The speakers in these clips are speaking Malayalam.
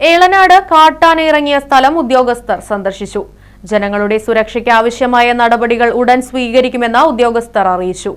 Elanad കാട്ടാന ഇറങ്ങിയ സ്ഥലം ഉദ്യോഗസ്ഥർ സന്ദർശിച്ചു. ജനങ്ങളുടെ സുരക്ഷയ്ക്ക് ആവശ്യമായ നടപടികൾ ഉടൻ സ്വീകരിക്കുമെന്ന് ഉദ്യോഗസ്ഥർ അറിയിച്ചു.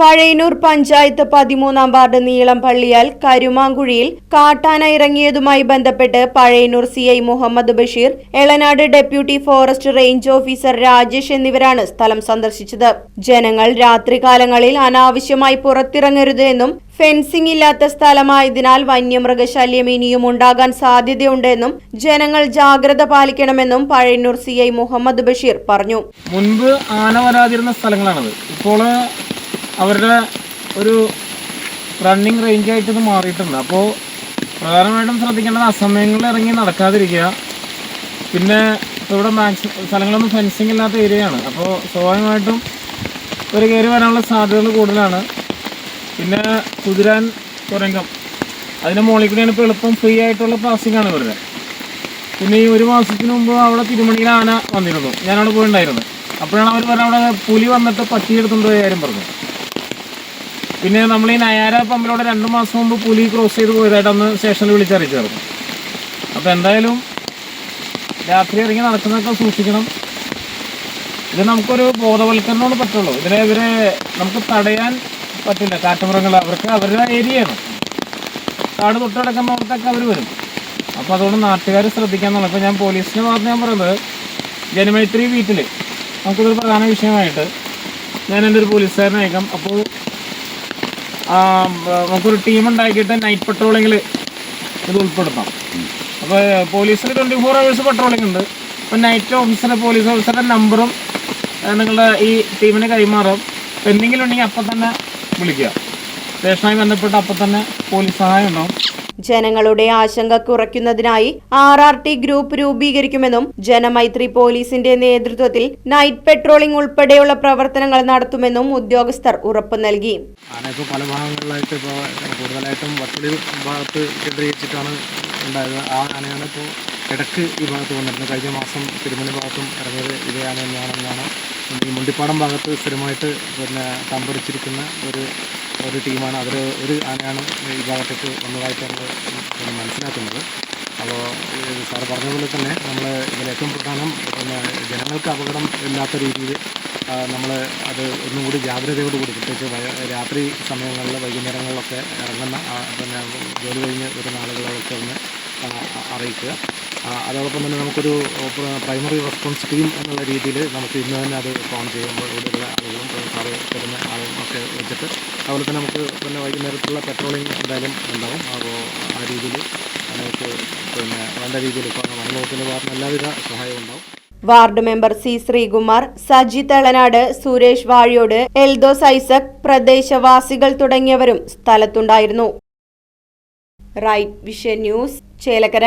പഴയന്നൂർ പഞ്ചായത്ത് പതിമൂന്നാം വാർഡ് നീളം പള്ളിയാൽ കരുമാങ്കുഴിയിൽ കാട്ടാന ഇറങ്ങിയതുമായി ബന്ധപ്പെട്ട് Pazhayannur C I Muhammad Basheer Elanad deputy forest range officer Rajesh എന്നിവരാണ് സ്ഥലം സന്ദർശിച്ചത്. ജനങ്ങൾ രാത്രികാലങ്ങളിൽ അനാവശ്യമായി പുറത്തിറങ്ങരുത് എന്നും ഫെൻസിംഗ് ഇല്ലാത്ത സ്ഥലമായതിനാൽ വന്യമൃഗശല്യം ഇനിയും ഉണ്ടാകാൻ സാധ്യതയുണ്ടെന്നും ജനങ്ങൾ ജാഗ്രത പാലിക്കണമെന്നും പഴയന്നൂർ സി ഐ മുഹമ്മദ് ബഷീർ പറഞ്ഞു. മുൻപ് ആന വരാതിരുന്ന സ്ഥലങ്ങളാണത്. ഇപ്പോൾ അവരുടെ ഒരു റണ്ണിങ് റേഞ്ച് ആയിട്ട് ഇത് മാറിയിട്ടുണ്ട്. അപ്പോൾ പ്രധാനമായിട്ടും ശ്രദ്ധിക്കേണ്ടത് അസമയങ്ങളിൽ ഇറങ്ങി നടക്കാതിരിക്കുക. പിന്നെ ഇവിടെ മാക്സി സ്ഥലങ്ങളൊന്നും ഫെൻസിങ് ഇല്ലാത്ത ഏരിയയാണ് അപ്പോൾ സ്വാഭാവികമായിട്ടും ഒരു കയറി വരാനുള്ള സാധ്യതകൾ കൂടുതലാണ്. പിന്നെ കുതിരാൻ തുരങ്കം. അതിന്റെ മുകളിൽ കൂടിയാണ് ഇപ്പോൾ എളുപ്പം ഫ്രീ ആയിട്ടുള്ള പാസിംഗ് ആണ് ഇവരുടെ. പിന്നെ ഈ ഒരു മാസത്തിന് മുമ്പ് അവിടെ തിരുമണിയിൽ ആന വന്നിരുന്നു ഞാനവിടെ പോയിണ്ടായിരുന്നു അപ്പോഴാണ് അവർ പറഞ്ഞ അവിടെ പുലി വന്നിട്ട് പട്ടി കാര്യം പറഞ്ഞു. പിന്നെ നമ്മൾ ഈ നയാര പമ്പിലൂടെ രണ്ട് മാസം മുമ്പ് പുലി ക്രോസ് ചെയ്ത് പോയതായിട്ട് അന്ന് സ്റ്റേഷനിൽ വിളിച്ചറിയിച്ചായിരുന്നു അപ്പോൾ എന്തായാലും രാത്രി ഇറങ്ങി നടക്കുന്നതൊക്കെ സൂക്ഷിക്കണം. ഇത് നമുക്കൊരു ബോധവൽക്കരണമാണ് പറ്റുള്ളൂ. ഇതിനെ ഇവരെ നമുക്ക് തടയാൻ പറ്റില്ല. കാട്ടുമൃഗങ്ങൾ അവർക്ക് അവരുടെ ഏരിയയാണ്. കാട് തൊട്ടടക്കുന്നവർക്കൊക്കെ അവർ വരും. അപ്പോൾ അതുകൊണ്ട് നാട്ടുകാർ ശ്രദ്ധിക്കാന്നുള്ളത് ഇപ്പോൾ ഞാൻ പോലീസിന്റെ ഭാഗത്ത് ഞാൻ പറയുന്നത് ജനമൈത്രി വീട്ടിൽ നമുക്കിതൊരു പ്രധാന വിഷയമായിട്ട് ഞാൻ എന്റെ ഒരു പോലീസുകാരനെ അയക്കാം. അപ്പോൾ നമുക്കൊരു ടീം ഉണ്ടാക്കിയിട്ട് നൈറ്റ് പെട്രോളിങ്ങിൽ ഇത് ഉൾപ്പെടുത്താം. അപ്പോൾ പോലീസിന് ട്വന്റി ഫോർ അവേഴ്സ് പെട്രോളിംഗ് ഉണ്ട്. അപ്പോൾ നൈറ്റ് ഓഫീസറെ പോലീസ് ഓഫീസറുടെ നമ്പറും നിങ്ങളുടെ ഈ ടീമിന് കൈമാറും. അപ്പോൾ എന്തെങ്കിലും ഉണ്ടെങ്കിൽ അപ്പം തന്നെ വിളിക്കുക സ്റ്റേഷനുമായി ബന്ധപ്പെട്ട് അപ്പം തന്നെ പോലീസ് സഹായം ഉണ്ടാവും. ജനങ്ങളുടെ ആശങ്ക കുറയ്ക്കുന്നതിനായി ആർ ആർ ടി ഗ്രൂപ്പ് രൂപീകരിക്കുമെന്നും ജനമൈത്രി പോലീസിന്റെ നേതൃത്വത്തിൽ നൈറ്റ് പെട്രോളിംഗ് ഉൾപ്പെടെയുള്ള പ്രവർത്തനങ്ങൾ നടത്തുമെന്നും ഉദ്യോഗസ്ഥർ ഉറപ്പു നൽകി. പല ഭാഗങ്ങളിലായിട്ട് ആ ഈ ഭാഗത്ത് വന്നിരുന്നത്. കഴിഞ്ഞ മാസം തിരുമല ഭാഗത്തും ഇറങ്ങിയത് ഇതേ ആന ഈ മുണ്ടിപ്പാടം ഭാഗത്ത് സ്ഥിരമായിട്ട് പിന്നെ തമ്പടിച്ചിരിക്കുന്ന ഒരു ഒരു ടീമാണ് അവർ ഒരു ആനയാണ് ഈ ഭാഗത്തേക്ക് വന്നതായിട്ട് നമ്മൾ മനസ്സിലാക്കുന്നത്. അപ്പോൾ സാർ പറഞ്ഞ പോലെ തന്നെ നമ്മൾ ഇതിൽ ഏറ്റവും പ്രധാനം പിന്നെ ജനങ്ങൾക്ക് അപകടം ഇല്ലാത്ത രീതിയിൽ നമ്മൾ അത് ഒന്നും കൂടി ജാഗ്രതയോടുകൂടി പ്രത്യേകിച്ച് രാത്രി സമയങ്ങളിൽ വൈകുന്നേരങ്ങളിലൊക്കെ ഇറങ്ങുന്ന പിന്നെ ജോലി കഴിഞ്ഞ് വരുന്ന ആളുകളൊക്കെ ഒന്ന് അറിയിക്കുക. അതോടൊപ്പം തന്നെ നമുക്കൊരു പ്രൈമറി റെസ്പോൺസ് ടീം എന്നുള്ള രീതിയിൽ നമുക്ക് ഇന്ന് തന്നെ അത് ഫോൺ ചെയ്യുമ്പോൾ ഇവിടെയുള്ള ആളുകളും വരുന്ന ആളും ഒക്കെ വെച്ചിട്ട് അതുപോലെ തന്നെ നമുക്ക് പിന്നെ വൈകുന്നേരത്തുള്ള പെട്രോളിങ് എന്തായാലും ഉണ്ടാവും. അപ്പോൾ ആ രീതിയിൽ നമുക്ക് പിന്നെ വേണ്ട രീതിയിൽ ഇപ്പോൾ വനംവകുപ്പിന്റെ ഭാഗത്ത് എല്ലാവിധ സഹായവും ഉണ്ടാവും. Ward member C Sreekumar Saji Thalanad Suresh Vazhiyode Eldhose Isaac പ്രദേശവാസികൾ തുടങ്ങിയവരും സ്ഥലത്തുണ്ടായിരുന്നു. Right vision news Chelakkara.